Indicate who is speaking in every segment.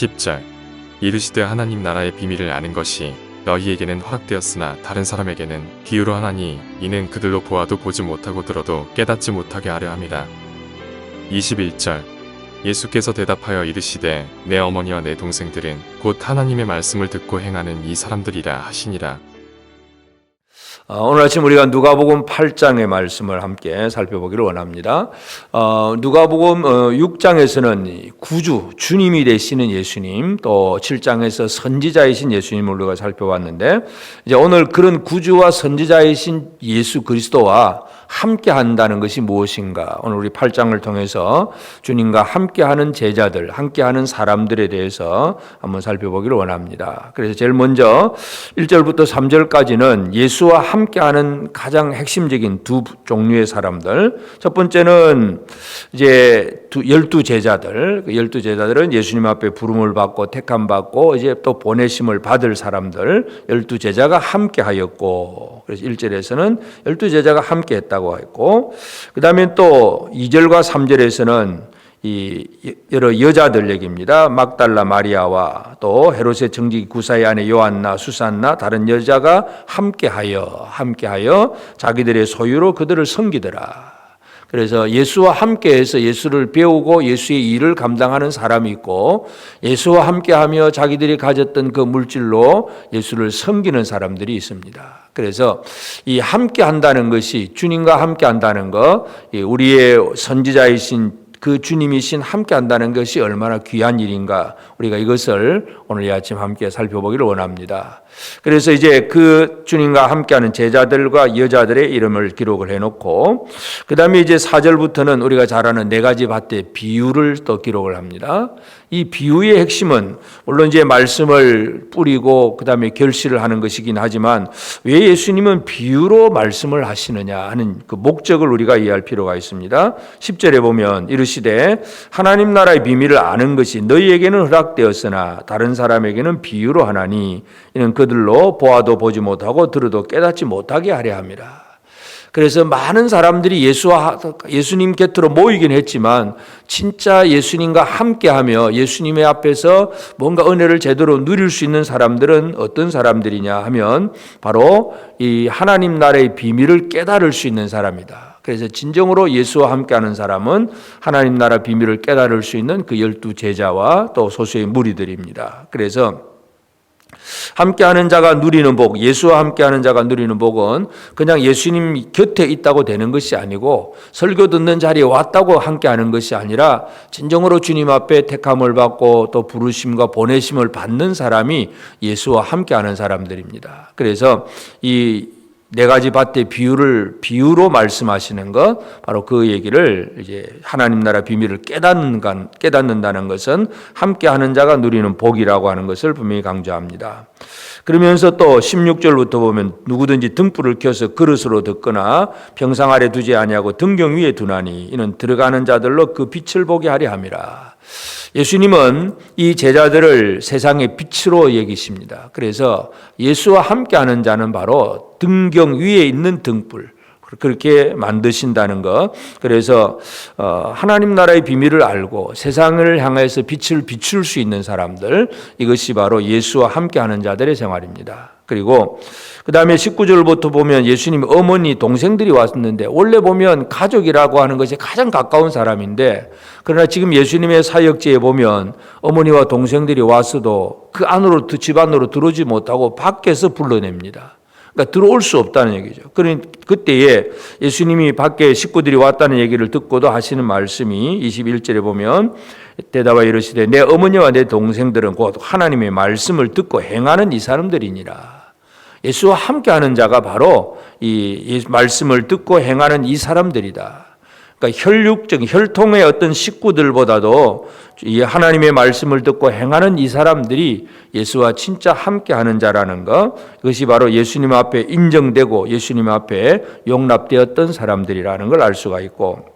Speaker 1: 10절. 이르시되 하나님 나라의 비밀을 아는 것이 너희에게는 허락되었으나 다른 사람에게는 비유로 하나니 이는 그들로 보아도 보지 못하고 들어도 깨닫지 못하게 하려 함이라. 21절. 예수께서 대답하여 이르시되 내 어머니와 내 동생들은 곧 하나님의 말씀을 듣고 행하는 이 사람들이라 하시니라.
Speaker 2: 어, 오늘 아침 우리가 누가복음 8장의 말씀을 함께 살펴보기를 원합니다. 어, 누가복음 6장에서는 구주 주님이 되시는 예수님, 또 7장에서 선지자이신 예수님을 우리가 살펴봤는데 이제 오늘 그런 구주와 선지자이신 예수 그리스도와 함께 한다는 것이 무엇인가? 오늘 우리 8장을 통해서 주님과 함께 하는 제자들, 함께 하는 사람들에 대해서 한번 살펴보기를 원합니다. 그래서 제일 먼저 1절부터 3절까지는 예수와 함께 하는 가장 핵심적인 두 종류의 사람들. 첫 번째는 이제 두, 열두 제자들. 그 열두 제자들은 예수님 앞에 부름을 받고 택함 받고 이제 또 보내심을 받을 사람들. 열두 제자가 함께 하였고. 그래서 1절에서는 열두 제자가 함께 했다고 했고. 그 다음에 또 2절과 3절에서는 이 여러 여자들 얘기입니다. 막달라 마리아와 또 헤롯의 정직 구사의 아내 요한나 수산나 다른 여자가 함께하여 함께하여 자기들의 소유로 그들을 섬기더라. 그래서 예수와 함께해서 예수를 배우고 예수의 일을 감당하는 사람이 있고 예수와 함께하며 자기들이 가졌던 그 물질로 예수를 섬기는 사람들이 있습니다. 그래서 이 함께한다는 것이 주님과 함께한다는 것, 우리의 선지자이신 그 주님이신 함께 한다는 것이 얼마나 귀한 일인가 우리가 이것을 오늘 이 아침 함께 살펴보기를 원합니다. 그래서 이제 그 주님과 함께하는 제자들과 여자들의 이름을 기록을 해놓고 그 다음에 이제 4절부터는 우리가 잘 아는 네 가지 밭의 비유를 또 기록을 합니다. 이 비유의 핵심은 물론 이제 말씀을 뿌리고 그 다음에 결실을 하는 것이긴 하지만 왜 예수님은 비유로 말씀을 하시느냐 하는 그 목적을 우리가 이해할 필요가 있습니다. 10절에 보면 이르시되 하나님 나라의 비밀을 아는 것이 너희에게는 허락되었으나 다른 사람에게는 비유로 하나니 이는 그 들로 보아도 보지 못하고 들어도 깨닫지 못하게 하려 함이라. 그래서 많은 사람들이 예수와 예수님 곁으로 모이긴 했지만 진짜 예수님과 함께하며 예수님의 앞에서 뭔가 은혜를 제대로 누릴 수 있는 사람들은 어떤 사람들이냐 하면 바로 이 하나님 나라의 비밀을 깨달을 수 있는 사람이다. 그래서 진정으로 예수와 함께하는 사람은 하나님 나라 비밀을 깨달을 수 있는 그 열두 제자와 또 소수의 무리들입니다. 그래서 함께하는 자가 누리는 복, 예수와 함께하는 자가 누리는 복은 그냥 예수님 곁에 있다고 되는 것이 아니고 설교 듣는 자리에 왔다고 함께하는 것이 아니라 진정으로 주님 앞에 택함을 받고 또 부르심과 보내심을 받는 사람이 예수와 함께하는 사람들입니다. 그래서 이 네 가지 밭의 비유를 비유로 말씀하시는 것 바로 그 얘기를 이제 하나님 나라 비밀을 깨닫는 깨닫는다는 것은 함께 하는 자가 누리는 복이라고 하는 것을 분명히 강조합니다. 그러면서 또 16절부터 보면 누구든지 등불을 켜서 그릇으로 듣거나 평상 아래 두지 아니하고 등경 위에 두나니 이는 들어가는 자들로 그 빛을 보게 하려 함이라. 예수님은 이 제자들을 세상의 빛으로 얘기십니다. 그래서 예수와 함께하는 자는 바로 등경 위에 있는 등불. 그렇게 만드신다는 것. 그래서 어, 하나님 나라의 비밀을 알고 세상을 향해서 빛을 비출 수 있는 사람들 이것이 바로 예수와 함께하는 자들의 생활입니다. 그리고 그 다음에 19절부터 보면 예수님 어머니 동생들이 왔는데 원래 보면 가족이라고 하는 것이 가장 가까운 사람인데 그러나 지금 예수님의 사역지에 보면 어머니와 동생들이 왔어도 그 안으로 집 안으로 들어오지 못하고 밖에서 불러냅니다. 그러니까 들어올 수 없다는 얘기죠. 그런 그때에 예수님이 밖에 식구들이 왔다는 얘기를 듣고도 하시는 말씀이 21절에 보면 대답하 이르시되 내 어머니와 내 동생들은 곧 하나님의 말씀을 듣고 행하는 이 사람들이니라. 예수와 함께하는 자가 바로 이 말씀을 듣고 행하는 이 사람들이다. 그러니까 혈육적 혈통의 어떤 식구들보다도 이 하나님의 말씀을 듣고 행하는 이 사람들이 예수와 진짜 함께하는 자라는 것 그것이 바로 예수님 앞에 인정되고 예수님 앞에 용납되었던 사람들이라는 걸 알 수가 있고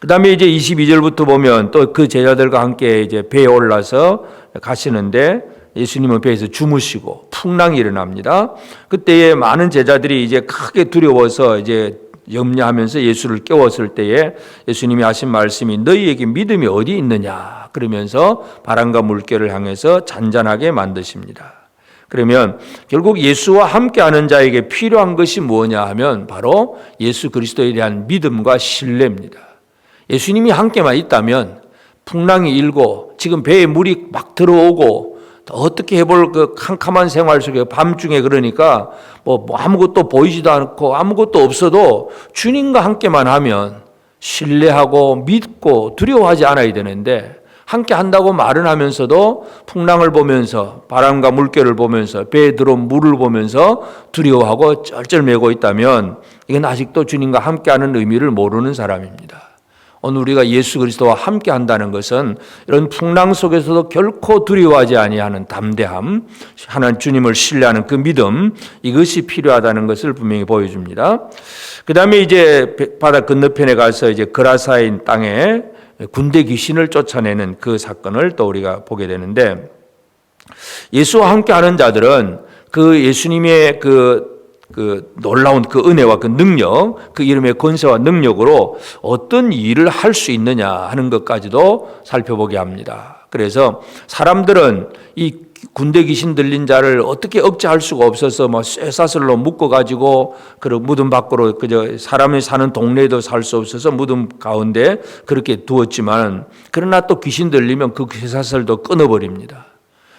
Speaker 2: 그 다음에 이제 22절부터 보면 또 그 제자들과 함께 이제 배에 올라서 가시는데 예수님은 배에서 주무시고 풍랑이 일어납니다. 그때에 많은 제자들이 이제 크게 두려워서 이제 염려하면서 예수를 깨웠을 때에 예수님이 하신 말씀이 너희에게 믿음이 어디 있느냐 그러면서 바람과 물결을 향해서 잔잔하게 만드십니다. 그러면 결국 예수와 함께하는 자에게 필요한 것이 뭐냐 하면 바로 예수 그리스도에 대한 믿음과 신뢰입니다. 예수님이 함께만 있다면 풍랑이 일고 지금 배에 물이 막 들어오고 또 어떻게 해볼 그 캄캄한 생활 속에 밤중에 그러니까 뭐 아무것도 보이지도 않고 아무것도 없어도 주님과 함께만 하면 신뢰하고 믿고 두려워하지 않아야 되는데 함께 한다고 말은 하면서도 풍랑을 보면서 바람과 물결을 보면서 배에 들어온 물을 보면서 두려워하고 쩔쩔매고 있다면 이건 아직도 주님과 함께하는 의미를 모르는 사람입니다. 오늘 우리가 예수 그리스도와 함께 한다는 것은 이런 풍랑 속에서도 결코 두려워하지 아니하는 담대함, 하나님 주님을 신뢰하는 그 믿음 이것이 필요하다는 것을 분명히 보여줍니다. 그 다음에 이제 바다 건너편에 가서 이제 그라사인 땅에 군대 귀신을 쫓아내는 그 사건을 또 우리가 보게 되는데 예수와 함께 하는 자들은 그 예수님의 그, 그 놀라운 그 은혜와 그 능력, 그 이름의 권세와 능력으로 어떤 일을 할 수 있느냐 하는 것까지도 살펴보게 합니다. 그래서 사람들은 이 군대 귀신 들린 자를 어떻게 억제할 수가 없어서 뭐 쇠사슬로 묶어 가지고 그 무덤 밖으로 그저 사람이 사는 동네에도 살 수 없어서 무덤 가운데 그렇게 두었지만 그러나 또 귀신 들리면 그 쇠사슬도 끊어 버립니다.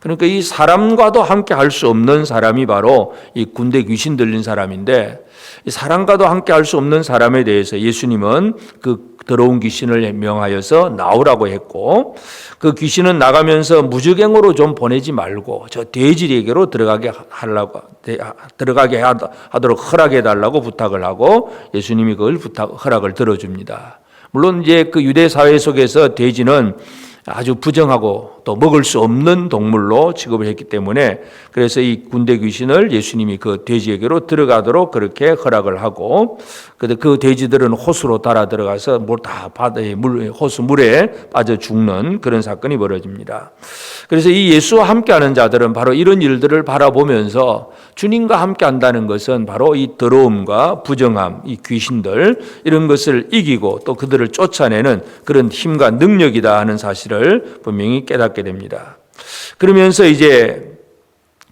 Speaker 2: 그러니까 이 사람과도 함께 할 수 없는 사람이 바로 이 군대 귀신 들린 사람인데 이 사람과도 함께 할 수 없는 사람에 대해서 예수님은 그 더러운 귀신을 명하여서 나오라고 했고 그 귀신은 나가면서 무적행으로 좀 보내지 말고 저 돼지에게로 들어가게 하려고 들어가게 하도록 허락해 달라고 부탁을 하고 예수님이 그걸 부탁 허락을 들어줍니다. 물론 이제 그 유대 사회 속에서 돼지는 아주 부정하고 또 먹을 수 없는 동물로 취급을 했기 때문에 그래서 이 군대 귀신을 예수님이 그 돼지에게로 들어가도록 그렇게 허락을 하고 그 돼지들은 호수로 달아 들어가서 뭘 다 바다에 물 호수 물에 빠져 죽는 그런 사건이 벌어집니다. 그래서 이 예수와 함께하는 자들은 바로 이런 일들을 바라보면서 주님과 함께한다는 것은 바로 이 더러움과 부정함, 이 귀신들 이런 것을 이기고 또 그들을 쫓아내는 그런 힘과 능력이다 하는 사실 을 분명히 깨닫게 됩니다. 그러면서 이제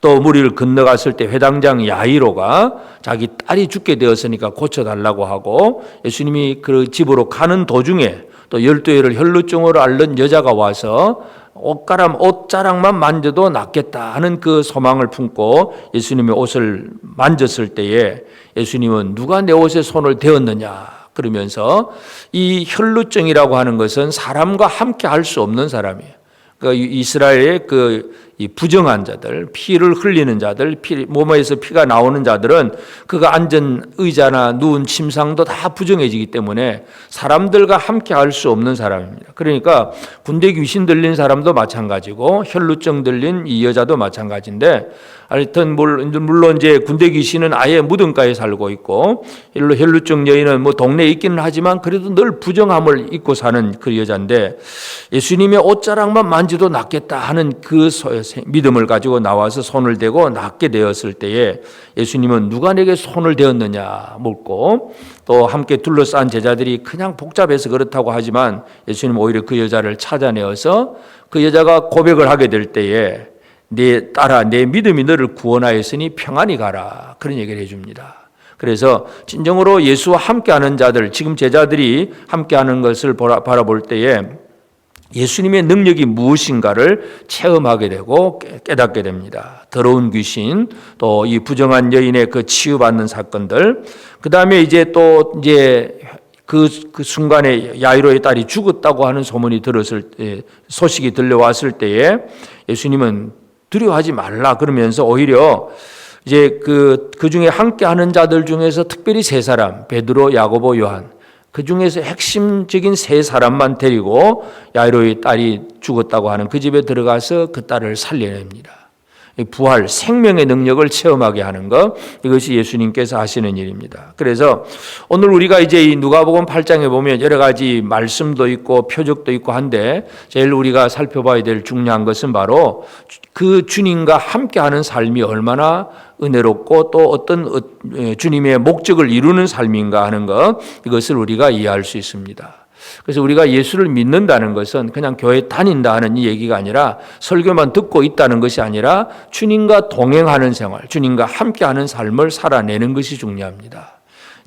Speaker 2: 또 무리를 건너갔을 때 회당장 야이로가 자기 딸이 죽게 되었으니까 고쳐달라고 하고 예수님이 그 집으로 가는 도중에 또 열두 해를 혈루증으로 앓는 여자가 와서 옷가람 옷자락만 만져도 낫겠다 하는 그 소망을 품고 예수님의 옷을 만졌을 때에 예수님은 누가 내 옷에 손을 대었느냐 그러면서 이 혈루증이라고 하는 것은 사람과 함께 할 수 없는 사람이에요. 그 이스라엘의 그이 부정한 자들, 피를 흘리는 자들, 피, 몸에서 피가 나오는 자들은 그가 앉은 의자나 누운 침상도 다 부정해지기 때문에 사람들과 함께 할 수 없는 사람입니다. 그러니까 군대 귀신 들린 사람도 마찬가지고 혈루증 들린 이 여자도 마찬가지인데 하여튼 물론 이제 군대 귀신은 아예 무덤가에 살고 있고 일로 혈루증 여인은 뭐 동네에 있기는 하지만 그래도 늘 부정함을 입고 사는 그 여자인데 예수님의 옷자락만 만지도 낫겠다 하는 그 믿음을 가지고 나와서 손을 대고 낫게 되었을 때에 예수님은 누가 내게 손을 대었느냐 묻고 또 함께 둘러싼 제자들이 그냥 복잡해서 그렇다고 하지만 예수님 오히려 그 여자를 찾아내어서 그 여자가 고백을 하게 될 때에 내 딸아 내 믿음이 너를 구원하였으니 평안히 가라 그런 얘기를 해 줍니다. 그래서 진정으로 예수와 함께하는 자들 지금 제자들이 함께하는 것을 바라볼 때에 예수님의 능력이 무엇인가를 체험하게 되고 깨닫게 됩니다. 더러운 귀신, 또 이 부정한 여인의 그 치유받는 사건들, 그 다음에 이제 또 이제 그, 그 순간에 야이로의 딸이 죽었다고 하는 소문이 들었을 때, 소식이 들려왔을 때에 예수님은 두려워하지 말라 그러면서 오히려 이제 그, 그 중에 함께 하는 자들 중에서 특별히 세 사람, 베드로, 야고보, 요한, 그 중에서 핵심적인 세 사람만 데리고 야이로의 딸이 죽었다고 하는 그 집에 들어가서 그 딸을 살려냅니다. 이 부활, 생명의 능력을 체험하게 하는 것 이것이 예수님께서 하시는 일입니다. 그래서 오늘 우리가 이제 이 누가복음 8장에 보면 여러 가지 말씀도 있고 표적도 있고 한데 제일 우리가 살펴봐야 될 중요한 것은 바로 그 주님과 함께하는 삶이 얼마나 은혜롭고 또 어떤 어- 예, 주님의 목적을 이루는 삶인가 하는 것 이것을 우리가 이해할 수 있습니다. 그래서 우리가 예수를 믿는다는 것은 그냥 교회 다닌다 하는 이 얘기가 아니라 설교만 듣고 있다는 것이 아니라 주님과 동행하는 생활, 주님과 함께하는 삶을 살아내는 것이 중요합니다.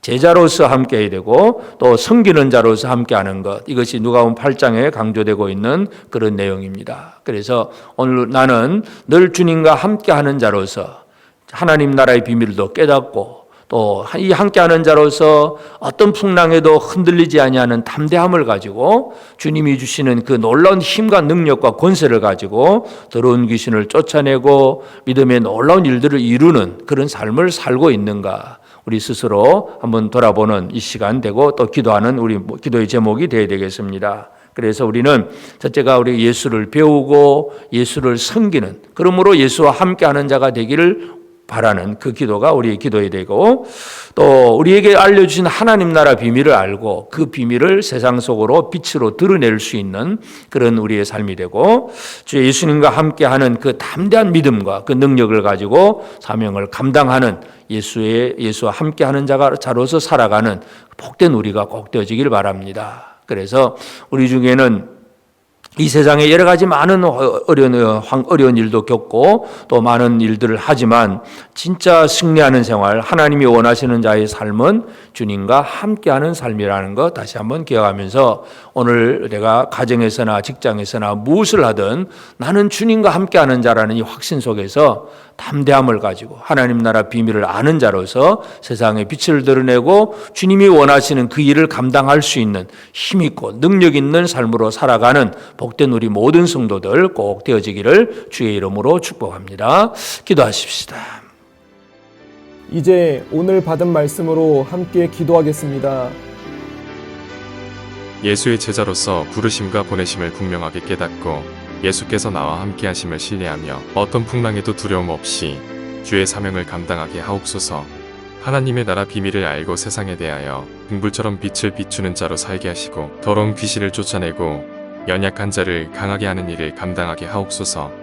Speaker 2: 제자로서 함께해야 되고 또 섬기는 자로서 함께하는 것 이것이 누가복음 8장에 강조되고 있는 그런 내용입니다. 그래서 오늘 나는 늘 주님과 함께하는 자로서 하나님 나라의 비밀도 깨닫고 또 이 함께하는 자로서 어떤 풍랑에도 흔들리지 아니하는 담대함을 가지고 주님이 주시는 그 놀라운 힘과 능력과 권세를 가지고 더러운 귀신을 쫓아내고 믿음의 놀라운 일들을 이루는 그런 삶을 살고 있는가 우리 스스로 한번 돌아보는 이 시간 되고 또 기도하는 우리 기도의 제목이 되어야 되겠습니다. 그래서 우리는 첫째가 우리 예수를 배우고 예수를 섬기는 그러므로 예수와 함께하는 자가 되기를 바라는 그 기도가 우리의 기도이 되고 또 우리에게 알려주신 하나님 나라 비밀을 알고 그 비밀을 세상 속으로 빛으로 드러낼 수 있는 그런 우리의 삶이 되고 주 예수님과 함께하는 그 담대한 믿음과 그 능력을 가지고 사명을 감당하는 예수의 예수와 함께하는 자가 자로서 살아가는 복된 우리가 꼭 되어지길 바랍니다. 그래서 우리 중에는 이 세상에 여러 가지 많은 어려운, 어려운 일도 겪고 또 많은 일들을 하지만 진짜 승리하는 생활, 하나님이 원하시는 자의 삶은 주님과 함께하는 삶이라는 것 다시 한번 기억하면서 오늘 내가 가정에서나 직장에서나 무엇을 하든 나는 주님과 함께하는 자라는 이 확신 속에서 담대함을 가지고 하나님 나라 비밀을 아는 자로서 세상에 빛을 드러내고 주님이 원하시는 그 일을 감당할 수 있는 힘 있고 능력 있는 삶으로 살아가는 복된 우리 모든 성도들 꼭 되어지기를 주의 이름으로 축복합니다. 기도하십시다.
Speaker 3: 이제 오늘 받은 말씀으로 함께 기도하겠습니다.
Speaker 1: 예수의 제자로서 부르심과 보내심을 분명하게 깨닫고 예수께서 나와 함께 하심을 신뢰하며 어떤 풍랑에도 두려움 없이 주의 사명을 감당하게 하옵소서. 하나님의 나라 비밀을 알고 세상에 대하여 등불처럼 빛을 비추는 자로 살게 하시고 더러운 귀신을 쫓아내고 연약한 자를 강하게 하는 일을 감당하게 하옵소서.